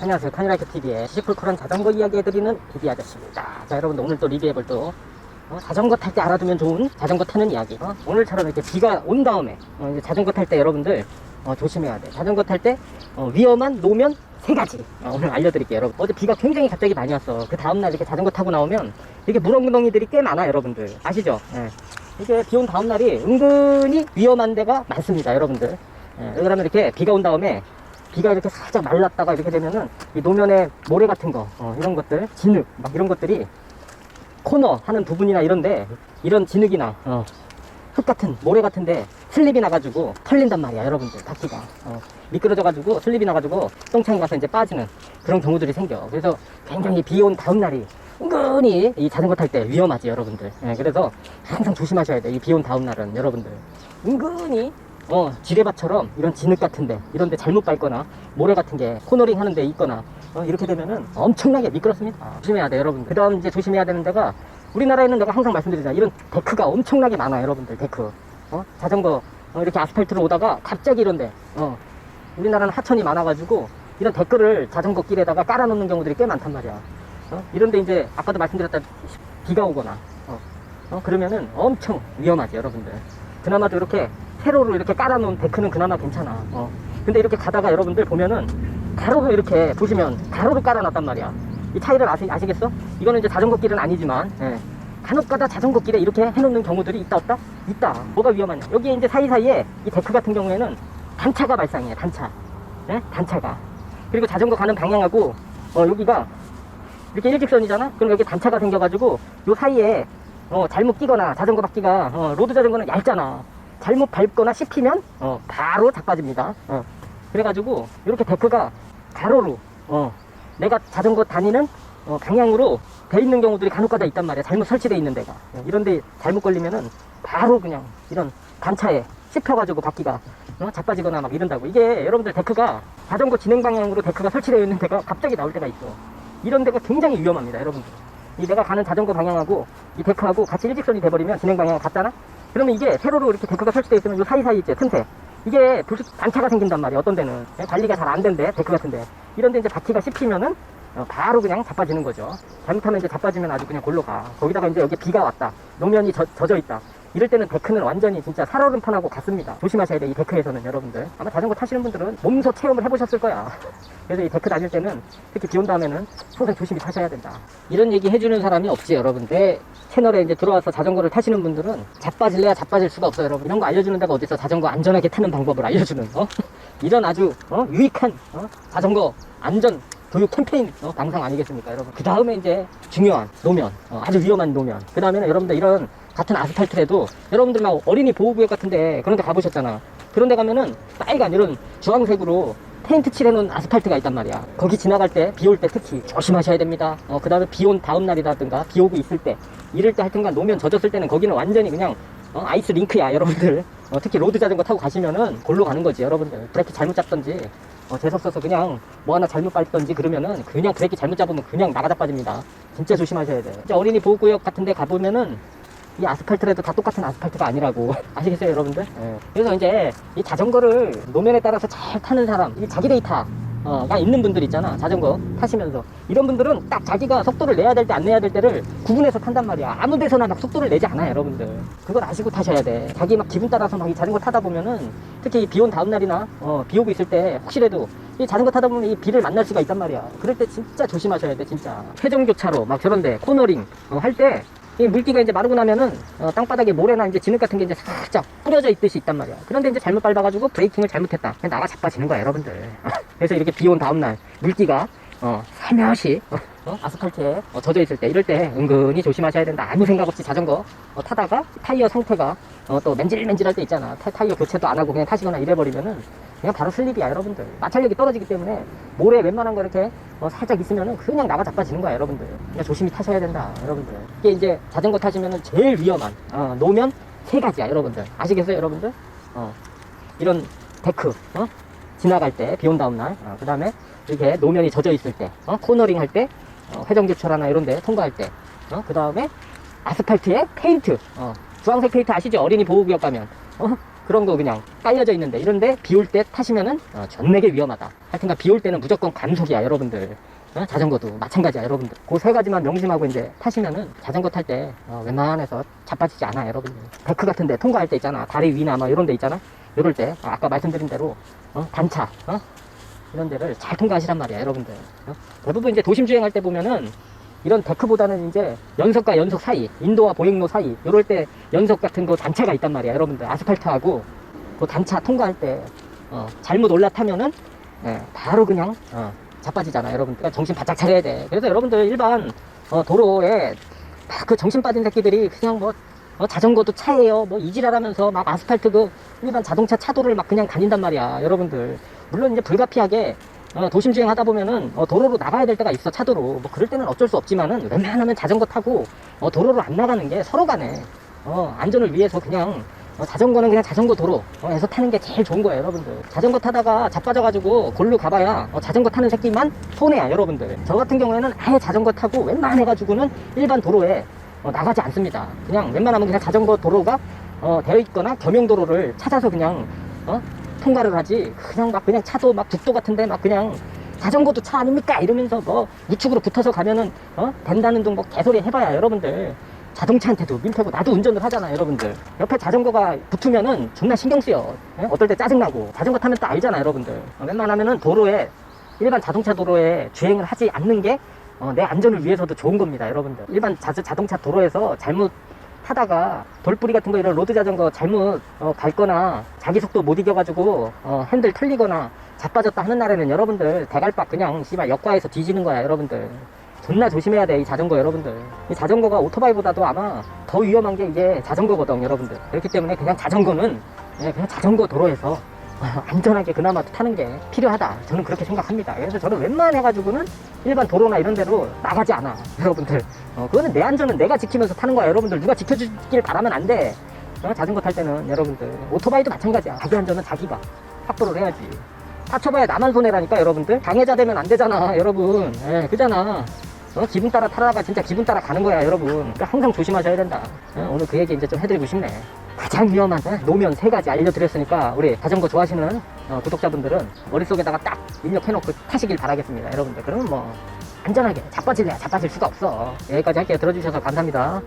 안녕하세요. 카니라이트 TV의 시시콜콜한 자전거 이야기 해드리는 비비 아저씨입니다. 자, 여러분 오늘 또 리뷰해볼 또 어, 자전거 탈 때 알아두면 좋은 자전거 타는 이야기. 어? 오늘처럼 이렇게 비가 온 다음에 어, 이제 자전거 탈 때 여러분들 어, 조심해야 돼. 자전거 탈 때 어, 위험한 노면 세 가지 어, 오늘 알려드릴게요, 여러분. 어제 비가 굉장히 갑자기 많이 왔어. 그 다음날 이렇게 자전거 타고 나오면 이게 물엉덩이들이 꽤 많아, 여러분들. 아시죠? 예. 이게 비 온 다음날이 은근히 위험한 데가 많습니다, 여러분들. 예, 왜 그러면 이렇게 비가 온 다음에 비가 이렇게 살짝 말랐다가 이렇게 되면은 이 노면에 모래 같은 거 어, 이런 것들 진흙 막 이런 것들이 코너 하는 부분이나 이런데 이런 진흙이나 어, 흙 같은 모래 같은데 슬립이 나가지고 털린단 말이야 여러분들 바퀴가. 어, 미끄러져가지고 슬립이 나가지고 똥창이 가서 이제 빠지는 그런 경우들이 생겨. 그래서 굉장히 비 온 다음 날이 은근히 이 자전거 탈 때 위험하지 여러분들. 예, 그래서 항상 조심하셔야 돼 이 비 온 다음 날은 여러분들. 은근히 어, 지뢰밭처럼 이런 진흙 같은데 이런데 잘못 밟거나 모래 같은 게 코너링 하는데 있거나 어, 이렇게 되면은 엄청나게 미끄럽습니다. 조심해야 돼 여러분. 그 다음 이제 조심해야 되는 데가 우리나라에는 내가 항상 말씀드리잖아 이런 데크가 엄청나게 많아 여러분들 데크. 어? 자전거 어, 이렇게 아스팔트로 오다가 갑자기 이런데 어, 우리나라는 하천이 많아가지고 이런 데크를 자전거 길에다가 깔아놓는 경우들이 꽤 많단 말이야. 어? 이런데 이제 아까도 말씀드렸다시피 비가 오거나 어, 어, 그러면은 엄청 위험하지 여러분들. 그나마도 이렇게 세로로 이렇게 깔아놓은 데크는 그나마 괜찮아. 어. 근데 이렇게 가다가 여러분들 보면은 가로로 이렇게 보시면 가로로 깔아놨단 말이야. 이 차이를 아시, 아시겠어? 이거는 이제 자전거 길은 아니지만 예. 간혹 가다 자전거 길에 이렇게 해놓는 경우들이 있다 없다? 있다. 뭐가 위험하냐? 여기에 이제 사이사이에 이 데크 같은 경우에는 단차가 발생해. 단차. 예? 단차가. 그리고 자전거 가는 방향하고 어, 여기가 이렇게 일직선이잖아? 그럼 여기 단차가 생겨가지고 요 사이에 어, 잘못 끼거나 자전거 바퀴가 어, 로드 자전거는 얇잖아. 잘못 밟거나 씹히면 어, 바로 자빠집니다. 어. 그래가지고 이렇게 데크가 가로로 어, 내가 자전거 다니는 어, 방향으로 돼 있는 경우들이 간혹가다 있단 말이야. 잘못 설치돼 있는 데가 어, 이런데 잘못 걸리면은 바로 그냥 이런 단차에 씹혀가지고 바퀴가 어, 자빠지거나 막 이런다고. 이게 여러분들 데크가 자전거 진행 방향으로 데크가 설치되어 있는 데가 갑자기 나올 때가 있어. 이런 데가 굉장히 위험합니다, 여러분들. 이 내가 가는 자전거 방향하고 이 데크하고 같이 일직선이 돼버리면 진행 방향 같잖아? 그러면 이게 세로로 이렇게 데크가 설치되어 있으면 이 사이사이 있지, 틈새. 이게 불쑥 단차가 생긴단 말이야, 어떤 데는. 예, 관리가 잘 안 된대, 데크 같은데. 이런데 이제 바퀴가 씹히면은 어, 바로 그냥 자빠지는 거죠. 잘못하면 이제 자빠지면 아주 그냥 골로 가. 거기다가 이제 여기 비가 왔다. 노면이 젖, 젖어 있다. 이럴 때는 데크는 완전히 진짜 살얼음판하고 같습니다. 조심하셔야 돼, 이 데크에서는 여러분들. 아마 자전거 타시는 분들은 몸소 체험을 해보셨을 거야. 그래서 이 데크 다닐 때는 특히 비 온 다음에는 항상 조심히 타셔야 된다. 이런 얘기 해주는 사람이 없지, 여러분. 내 채널에 이제 들어와서 자전거를 타시는 분들은 자빠질래야 자빠질 수가 없어요, 여러분. 이런 거 알려주는 데가 어딨어? 자전거 안전하게 타는 방법을 알려주는, 어? 이런 아주, 어? 유익한, 어? 자전거 안전 교육 캠페인 어, 방송 아니겠습니까, 여러분? 그 다음에 이제 중요한 노면, 어, 아주 위험한 노면. 그 다음에는 여러분들 이런 같은 아스팔트라도 여러분들 막 어린이 보호구역 같은데 그런 데 가보셨잖아. 그런 데 가면은 빨간 이런 주황색으로 페인트 칠해놓은 아스팔트가 있단 말이야. 거기 지나갈 때, 비 올 때 특히 조심하셔야 됩니다. 어, 그 다음에 비 온 다음 날이라든가, 비 오고 있을 때, 이럴 때 하여튼간 노면 젖었을 때는 거기는 완전히 그냥 어, 아이스 링크야, 여러분들. 어, 특히 로드 자전거 타고 가시면은 골로 가는 거지, 여러분들. 브레이크 잘못 잡던지, 어, 재수없어서 그냥 뭐 하나 잘못 밟던지 그러면은 그냥 브레이크 잘못 잡으면 그냥 나가다 빠집니다. 진짜 조심하셔야 돼. 진짜 어린이 보호구역 같은 데 가보면은 이 아스팔트라도 다 똑같은 아스팔트가 아니라고 아시겠어요 여러분들? 예. 그래서 이제 이 자전거를 노면에 따라서 잘 타는 사람 이 자기 데이터 어, 가 있는 분들 있잖아. 자전거 타시면서. 이런 분들은 딱 자기가 속도를 내야 될 때 안 내야 될 때를 구분해서 탄단 말이야. 아무 데서나 막 속도를 내지 않아 여러분들. 그걸 아시고 타셔야 돼. 자기 막 기분 따라서 막 이 자전거 타다 보면은 특히 비 온 다음 날이나 어, 비 오고 있을 때 혹시라도 이 자전거 타다 보면 이 비를 만날 수가 있단 말이야. 그럴 때 진짜 조심하셔야 돼 진짜. 회전교차로 막 저런데 코너링 어, 할때 이 물기가 이제 마르고 나면은 어, 땅바닥에 모래나 이제 진흙 같은 게 이제 살짝 뿌려져 있듯이 있단 말이야. 그런데 이제 잘못 밟아가지고 브레이킹을 잘못했다. 나가 자빠지는 거야, 여러분들. 그래서 이렇게 비 온 다음날 물기가 어, 살며시 어, 어, 아스팔트에 어, 젖어 있을 때 이럴 때 은근히 조심하셔야 된다. 아무 생각 없이 자전거 어, 타다가 타이어 상태가 어, 또 맨질맨질할 때 있잖아. 타, 타이어 교체도 안 하고 그냥 타시거나 이래 버리면은 그냥 바로 슬립이야, 여러분들. 마찰력이 떨어지기 때문에 모래 웬만한 거 이렇게 어, 살짝 있으면은 그냥 나가 자빠지는 거야, 여러분들. 그냥 조심히 타셔야 된다, 여러분들. 이게 이제 자전거 타시면은 제일 위험한 어, 노면 세 가지야, 여러분들. 아시겠어요, 여러분들? 어, 이런 데크, 어? 지나갈 때, 비 온 다음 날, 어, 그 다음에 이렇게 노면이 젖어 있을 때, 어? 코너링 할 때, 어, 회전교차라나 이런 데 통과할 때, 어? 그 다음에 아스팔트에 페인트, 어, 주황색 페인트 아시죠? 어린이 보호구역 가면. 어? 그런 거 그냥 깔려져 있는데 이런데 비올 때 타시면은 어, 전내게 위험하다. 하여튼간 비올 때는 무조건 감속이야 여러분들. 어? 자전거도 마찬가지야 여러분들. 그 세 가지만 명심하고 이제 타시면은 자전거 탈때 어, 웬만해서 자빠지지 않아 여러분들. 데크 같은데 통과할 때 있잖아. 다리 위나 뭐 이런 데 있잖아. 이럴 때 아, 아까 말씀드린 대로 어? 단차 어? 이런 데를 잘 통과하시란 말이야 여러분들. 어? 대부분 이제 도심 주행할 때 보면은 이런 데크보다는 이제 연석과 연석 사이, 인도와 보행로 사이, 이럴 때 연석 같은 거 단차가 있단 말이야, 여러분들. 아스팔트하고 그 단차 통과할 때 어, 잘못 올라타면은 예, 바로 그냥 어, 자빠지잖아, 여러분들. 그러니까 정신 바짝 차려야 돼. 그래서 여러분들 일반 어, 도로에 막그 정신 빠진 새끼들이 그냥 뭐 어, 자전거도 차예요. 뭐 이지랄하면서 막 아스팔트 그 일반 자동차 차도를 막 그냥 다닌단 말이야, 여러분들. 물론 이제 불가피하게 어, 도심 주행 하다 보면은 어, 도로로 나가야 될 때가 있어 차도로. 뭐 그럴 때는 어쩔 수 없지만은 웬만하면 자전거 타고 어, 도로로 안 나가는 게 서로 간에 어, 안전을 위해서 그냥 어, 자전거는 그냥 자전거 도로에서 타는 게 제일 좋은 거예요 여러분들. 자전거 타다가 자빠져가지고 골로 가봐야 어, 자전거 타는 새끼만 손해야 여러분들. 저 같은 경우에는 아예 자전거 타고 웬만해가지고는 일반 도로에 어, 나가지 않습니다. 그냥 웬만하면 그냥 자전거 도로가 어, 되어 있거나 겸용 도로를 찾아서 그냥 어? 통과를 하지. 그냥 막 그냥 차도 막 국도 같은데 막 그냥 자전거도 차 아닙니까? 이러면서 뭐 우측으로 붙어서 가면은 어? 된다는 둥뭐 개소리 해봐야 여러분들. 자동차한테도 민폐고 나도 운전을 하잖아 여러분들. 옆에 자전거가 붙으면은 존나 신경 쓰여. 예? 어떨 때 짜증나고. 자전거 타면 또 알잖아 여러분들. 어, 웬만하면은 도로에 일반 자동차 도로에 주행을 하지 않는 게 어, 내 안전을 위해서도 좋은 겁니다 여러분들. 일반 자, 자동차 도로에서 잘못 타다가 돌뿌리 같은 거 이런 로드 자전거 잘못 어, 밟거나 자기 속도 못 이겨가지고 어, 핸들 틀리거나 자빠졌다 하는 날에는 여러분들 대갈박 그냥 씨발 역과에서 뒤지는 거야 여러분들. 존나 조심해야 돼 이 자전거 여러분들. 이 자전거가 오토바이보다도 아마 더 위험한 게 이게 자전거거든 여러분들. 그렇기 때문에 그냥 자전거는 예, 그냥 자전거 도로에서 어, 안전하게 그나마 타는 게 필요하다. 저는 그렇게 생각합니다. 그래서 저는 웬만해가지고는 일반 도로나 이런 데로 나가지 않아 여러분들. 어, 그거는 내 안전은 내가 지키면서 타는 거야. 여러분들 누가 지켜주길 바라면 안 돼. 어, 자전거 탈 때는 여러분들. 오토바이도 마찬가지야. 자기 안전은 자기가 확보를 해야지. 다쳐봐야 나만 손해라니까 여러분들. 방해자 되면 안 되잖아 여러분. 예, 그잖아. 어, 기분 따라 타다가 진짜 기분 따라 가는 거야 여러분. 그러니까 항상 조심하셔야 된다. 어, 오늘 그 얘기 이제 좀 해드리고 싶네 가장 위험한 어, 노면 세 가지 알려드렸으니까 우리 자전거 좋아하시는 어, 구독자분들은 머릿속에다가 딱 입력해놓고 타시길 바라겠습니다. 여러분들 그러면 뭐 안전하게 자빠질래야 자빠질 수가 없어. 여기까지 할게요. 들어주셔서 감사합니다